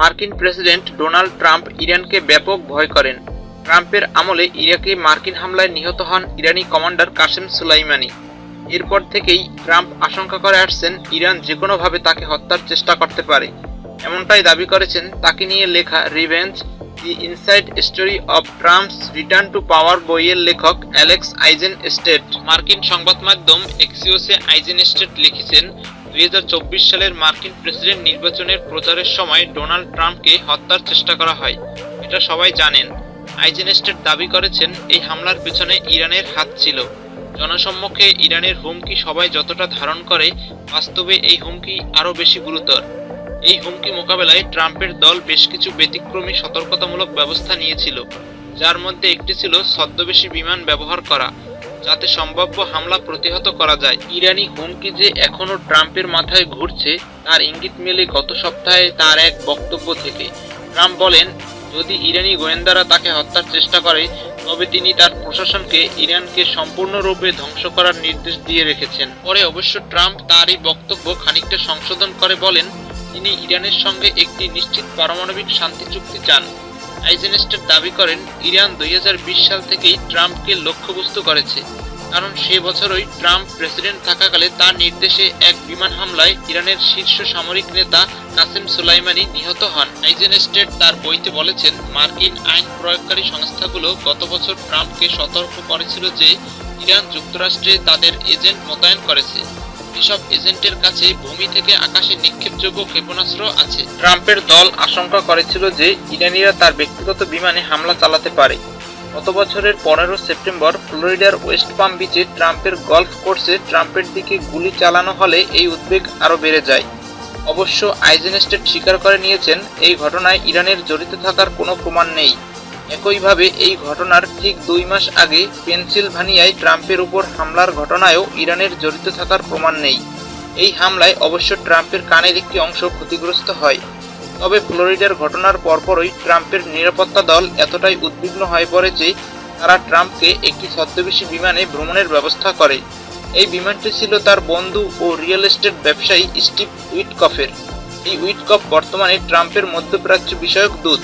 মার্কিন president Donald Trump ইরানকে ব্যাপক ভয় করেন। ট্রাম্পের আমলে ইরাকে মার্কিন হামলায় নিহত হন ইরানি কমান্ডার কাসেম সুলাইমানি। এরপর থেকেই ট্রাম্প আশঙ্কা করে আসছেন ইরান যে কোনোভাবে তাকে হত্যার চেষ্টা করতে পারে। এমনটাই দাবি করেছেন তাকে নিয়ে লেখা revenge the inside story of Trump's return to power বইয়ের লেখক অ্যালেক্স আইজেন স্টেট মার্কিন সংবাদ মাধ্যম এক্সিওসে আইজেন স্টেট লিখেছেন চব্বিশ সালের মার্কিন প্রেসিডেন্ট নির্বাচনের প্রচারের সময় ডোনাল্ড ট্রাম্পকে হত্যার চেষ্টা করা হয়। এটা সবাই জানেন। আইজেন স্টেট দাবি করেছেন, এই হামলার পেছনে ইরানের হাত ছিল। জনসম্মুখে ইরানের হুমকি সবাই যতটা ধারণ করে, বাস্তবে এই হুমকি আরও বেশি গুরুতর। এই হুমকি মোকাবেলায় ট্রাম্পের দল বেশ কিছু ব্যতিক্রমী সতর্কতামূলক ব্যবস্থা নিয়েছিল, যার মধ্যে একটি ছিল ছদ্মবেশী বিমান ব্যবহার করা। যাতে সম্ভাব্য হামলা প্রতিহত করা যায়। ইরানি হুমকি যে এখনও ট্রাম্পের মাথায় ঘুরছে, তার ইঙ্গিত মেলে গত সপ্তাহে তার এক বক্তব্য থেকে। ট্রাম্প বলেন, যদি ইরানি গোয়েন্দারা তাকে হত্যার চেষ্টা করে, তবে তিনি তার প্রশাসনকে ইরানকে সম্পূর্ণরূপে ধ্বংস করার নির্দেশ দিয়ে রেখেছেন। পরে অবশ্য ট্রাম্প তার এই বক্তব্য খানিকটা সংশোধন করে বলেন, তিনি ইরানের সঙ্গে একটি নিশ্চিত পারমাণবিক শান্তি চুক্তি চান। আইজেনস্টের দাবি করেন, ইরান দুই হাজার বিশ সাল থেকেই ট্রাম্পকে লক্ষ্যবস্তু করেছে। কারণ সে বছরই ট্রাম্প প্রেসিডেন্ট থাকাকালে তার নির্দেশে এক বিমান হামলায় ইরানের শীর্ষ সামরিক নেতা কাসেম সুলাইমানি নিহত হন। আইজেনস্টেট তার বইতে বলেছেন, মার্কিন আইন প্রয়োগকারী সংস্থাগুলো গত বছর ট্রাম্পকে সতর্ক করেছিল যে ইরান যুক্তরাষ্ট্রে তাদের এজেন্ট মোতায়েন করেছে। এসব এজেন্টের কাছে ভূমি থেকে আকাশে নিক্ষেপযোগ্য ক্ষেপণাস্ত্র আছে। ট্রাম্পের দল আশঙ্কা করেছিল যে ইরানিরা তার ব্যক্তিগত বিমানে হামলা চালাতে পারে। গত বছরের পনেরো সেপ্টেম্বর ফ্লোরিডার ওয়েস্ট পাম বিচে ট্রাম্পের গলফ কোর্সে ট্রাম্পের দিকে গুলি চালানো হলে এই উদ্বেগ আরও বেড়ে যায়। অবশ্য আইজেনস্টেট স্বীকার করে নিয়েছেন, এই ঘটনায় ইরানের জড়িত থাকার কোনো প্রমাণ নেই। একইভাবে এই ঘটনার ঠিক দুই মাস আগে পেনসিলভানিয়ায় ট্রাম্পের উপর হামলার ঘটনায়ও ইরানের জড়িত থাকার প্রমাণ নেই। এই হামলায় অবশ্য ট্রাম্পের কানের একটি অংশ ক্ষতিগ্রস্ত হয়। তবে ফ্লোরিডার ঘটনার পরপরই ট্রাম্পের নিরাপত্তা দল এতটাই উদ্বিগ্ন হয়ে পড়ে যে তারা ট্রাম্পকে একটি ছদ্মবেশী বিমানে ভ্রমণের ব্যবস্থা করে। এই বিমানটি ছিল তার বন্ধু ও রিয়েল এস্টেট ব্যবসায়ী স্টিভ উইটকফের। এই উইটকফ বর্তমানে ট্রাম্পের মধ্যপ্রাচ্য বিষয়ক দূত।